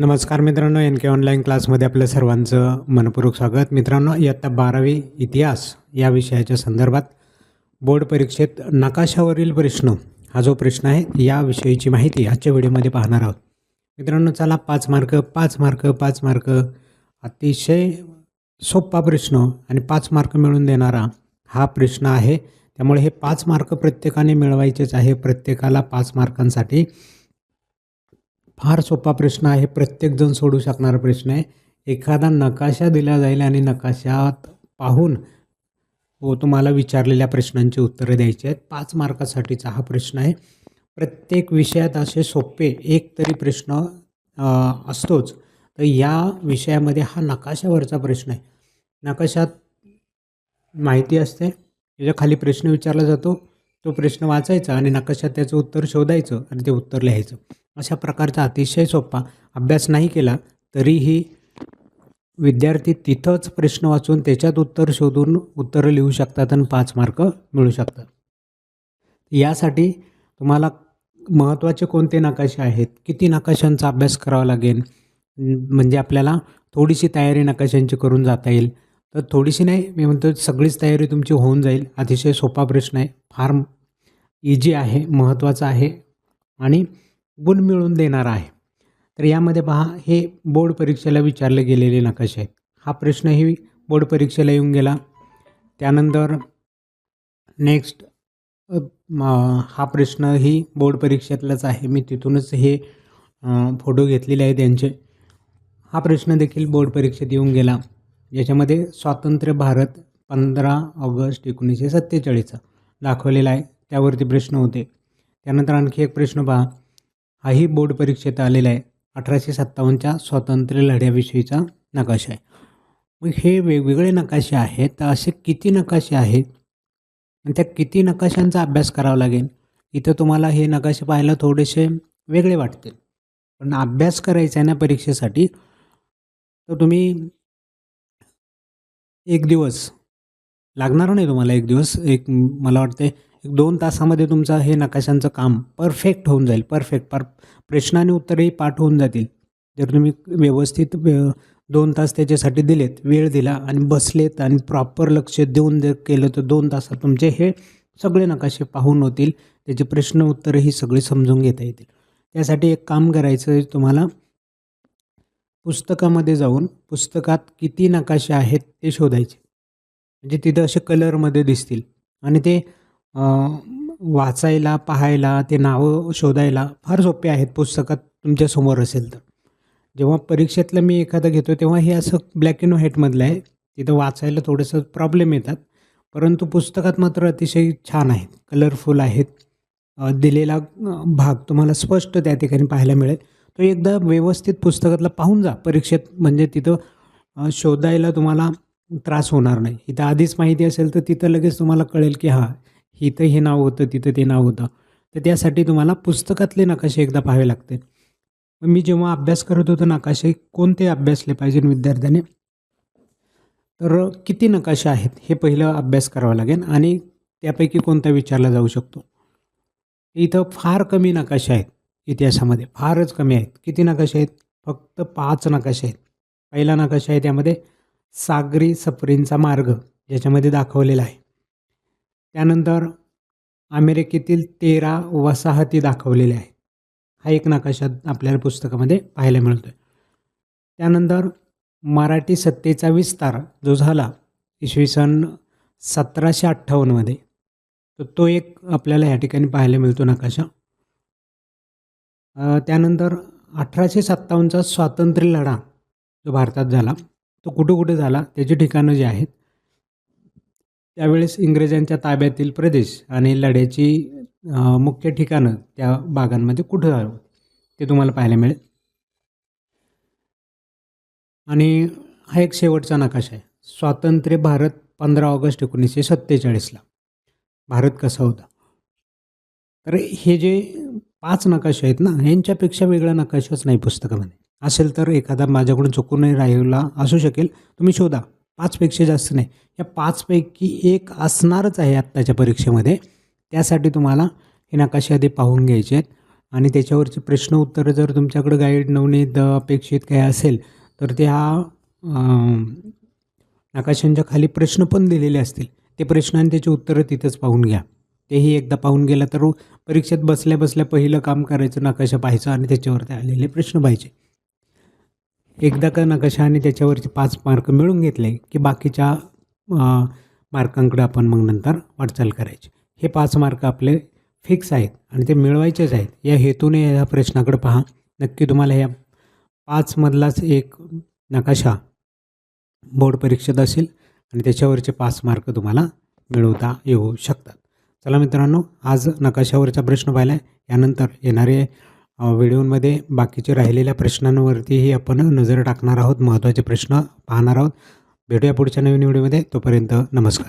नमस्कार मित्रांनो एन के ऑनलाईन क्लासमध्ये आपल्या सर्वांचं मनपूर्वक स्वागत. मित्रांनो इयत्ता बारावी इतिहास या विषयाच्या संदर्भात बोर्ड परीक्षेत नकाशावरील प्रश्न हा जो प्रश्न आहे या विषयीची माहिती आजच्या व्हिडिओमध्ये पाहणार आहोत. मित्रांनो चला पाच मार्क पाच मार्क पाच मार्क अतिशय सोपा प्रश्न आणि पाच मार्क मिळून देणारा हा प्रश्न आहे. त्यामुळे हे पाच मार्क प्रत्येकाने मिळवायचेच आहे. प्रत्येकाला पाच मार्कांसाठी फार सोपा प्रश्न आहे प्रत्येकजण सोडू शकणारा प्रश्न आहे. एखादा नकाशा दिला जाईल आणि नकाशात पाहून व तुम्हाला विचारलेल्या प्रश्नांची उत्तरे द्यायची आहेत. पाच मार्कासाठीचा हा प्रश्न आहे. प्रत्येक विषयात असे सोपे एक तरी प्रश्न असतोच. तर या विषयामध्ये हा नकाशावरचा प्रश्न आहे. नकाशात माहिती असते. त्याच्याखाली प्रश्न विचारला जातो. तो प्रश्न वाचायचा आणि नकाशात त्याचं उत्तर शोधायचं आणि ते उत्तर लिहायचं. अशा प्रकारचा अतिशय सोपा अभ्यास नाही केला तरीही विद्यार्थी तिथंच प्रश्न वाचून त्याच्यात उत्तर शोधून उत्तरं लिहू शकतात आणि पाच मार्क मिळू शकतात. यासाठी तुम्हाला महत्त्वाचे कोणते नकाशे आहेत? किती नकाशांचा अभ्यास करावा लागेल? म्हणजे आपल्याला थोडीशी तयारी नकाशांची करून जाता येईल. तर थोडीशी नाही मी म्हणतो सगळीच तयारी तुमची होऊन जाईल. अतिशय सोपा प्रश्न आहे. फार इजी आहे महत्त्वाचा आहे. आणि गुण मिळवून देणार आहे. तर यामध्ये पहा हे बोर्ड परीक्षेला विचारले गेलेले नकाशे आहेत. हा प्रश्नही बोर्ड परीक्षेला येऊन गेला. त्यानंतर नेक्स्ट हा प्रश्नही बोर्ड परीक्षेतलाच आहे. मी तिथूनच हे फोटो घेतलेले आहेत त्यांचे हा प्रश्न देखील बोर्ड परीक्षेत येऊन गेला. याच्यामध्ये स्वातंत्र्य भारत पंधरा ऑगस्ट एकोणीसशे सत्तेचाळीसचा दाखवलेला आहे. त्यावरती प्रश्न होते. त्यानंतर आणखी एक प्रश्न पहा. हाही बोर्ड परीक्षेत आलेला आहे. अठराशे सत्तावन्नच्या स्वातंत्र्य लढ्याविषयीचा नकाशा आहे. मग हे वेगवेगळे नकाशे आहेत तर असे किती नकाशे आहेत? आणि त्या किती नकाशांचा अभ्यास करावा लागेल? इथं तुम्हाला हे नकाशे पाहायला थोडेसे वेगळे वाटतील. पण अभ्यास करायचा आहे ना परीक्षेसाठी तर तुम्ही एक दिवस लागणार नाही तुम्हाला एक दिवस एक मला वाटते दोन तासामध्ये तुमचं हे नकाशांचं काम परफेक्ट होऊन जाईल. परफेक्ट पर प्रश्नाने आणि उत्तरही पाठ होऊन जातील. जर तुम्ही व्यवस्थित दोन तास त्याच्यासाठी दिलेत वेळ दिला आणि बसलेत आणि प्रॉपर लक्ष देऊन जर केलं तर दोन तासात तुमचे हे सगळे नकाशे पाहून होतील. त्याचे प्रश्न उत्तरही सगळे समजून घेता येतील. त्यासाठी एक काम करायचं तुम्हाला. पुस्तकामध्ये जाऊन पुस्तकात किती नकाशे आहेत ते शोधायचे. म्हणजे तिथं असे कलरमध्ये दिसतील. आणि ते वाचायला पाहायला ते नावं शोधायला फार सोपे आहेत पुस्तकात तुमच्यासमोर असेल तर. जेव्हा परीक्षेतलं मी एखादं घेतो तेव्हा हे असं ब्लॅक अँड व्हाईटमधलं आहे. तिथं वाचायला थोडंसं प्रॉब्लेम येतात. परंतु पुस्तकात मात्र अतिशय छान आहेत. कलरफुल आहेत. दिलेला भाग तुम्हाला स्पष्ट त्या ठिकाणी पाहायला मिळेल. तो एकदा व्यवस्थित पुस्तकातला पाहून जा. परीक्षेत म्हणजे तिथं शोधायला तुम्हाला त्रास होणार नाही. इथं आधीच माहिती असेल तर तिथं लगेच तुम्हाला कळेल की हां इथं हे नाव होतं तिथं ते नाव होतं. तर त्यासाठी तुम्हाला पुस्तकातले नकाशे एकदा पाहावे लागते. मी जेव्हा अभ्यास करत होतो नकाशे कोणते अभ्यासले पाहिजे विद्यार्थ्याने? तर किती नकाशे आहेत हे पहिलं अभ्यास करावा लागेल आणि त्यापैकी कोणता विचारला जाऊ शकतो? इथं फार कमी नकाशे आहेत इतिहासामध्ये फारच कमी आहेत. किती नकाशे आहेत? फक्त पाच नकाशे आहेत. पहिला नकाशा आहे त्यामध्ये सागरी सफरींचा मार्ग ज्याच्यामध्ये दाखवलेला आहे. त्यानंतर अमेरिकेतील तेरा वसाहती दाखवलेल्या आहेत. हा एक नकाशा आपल्याला पुस्तकामध्ये पाहायला मिळतो आहे त्यानंतर मराठी सत्तेचा विस्तार जो झाला इसवी सन सतराशे अठ्ठावन्नमध्ये तर तो एक आपल्याला ह्या ठिकाणी पाहायला मिळतो नकाशा. त्यानंतर अठराशे सत्तावन्नचा स्वातंत्र्य लढा जो भारतात झाला तो कुठं कुठे झाला त्याची ठिकाणं जी आहेत त्यावेळेस इंग्रजांच्या ताब्यातील प्रदेश आणि लढ्याची मुख्य ठिकाणं त्या भागांमध्ये कुठं झालं ते तुम्हाला पाहायला मिळेल. आणि हा एक शेवटचा नकाशा आहे. स्वातंत्र्य भारत पंधरा ऑगस्ट एकोणीसशे सत्तेचाळीसला. भारत कसा होता? तर हे जे पाच नकाशे आहेत ना यांच्यापेक्षा वेगळा नकाशाच नाही पुस्तकामध्ये. असेल तर एखादा माझ्याकडून चुकूनही राहिला असू शकेल. तुम्ही शोधा. पाचपेक्षा जास्त नाही. या पाचपैकी एक असणारच आहे आत्ताच्या परीक्षेमध्ये. त्यासाठी तुम्हाला हे नकाशे आधी पाहून घ्यायचे आहेत. आणि त्याच्यावरचे प्रश्न उत्तरं जर तुमच्याकडे गाईड नवनीत अपेक्षित काही असेल तर त्या नकाशांच्या खाली प्रश्न पण दिलेले असतील. ते प्रश्न आणि त्याची उत्तरं तिथंच पाहून घ्या. तेही एकदा पाहून गेला तर परीक्षेत बसल्या बसल्या पहिलं काम करायचं नकाशा पाहायचं आणि त्याच्यावरती आलेले प्रश्न पाहिजे एकदा का नकाशाने त्याच्यावरचे पाच मार्क मिळून घेतले की बाकीच्या मार्कांकडे आपण मग नंतर वाटचाल करायची. हे पाच मार्क आपले फिक्स आहेत आणि ते मिळवायचेच आहेत. या हेतूने या प्रश्नाकडे पहा. नक्की तुम्हाला या पाचमधलाच एक नकाशा बोर्ड परीक्षेत असेल आणि त्याच्यावरचे पाच मार्क तुम्हाला मिळवता येऊ शकतात. चला मित्रांनो आज नकाशावरचा प्रश्न पाहिला आहे यानंतर येणारे व्हिडिओमध्ये बाकीचे राहिलेल्या प्रश्नांवरतीही आपण नजर टाकणार आहोत. महत्त्वाचे प्रश्न पाहणार आहोत. भेटूया पुढच्या नवीन व्हिडिओमध्ये. तोपर्यंत नमस्कार.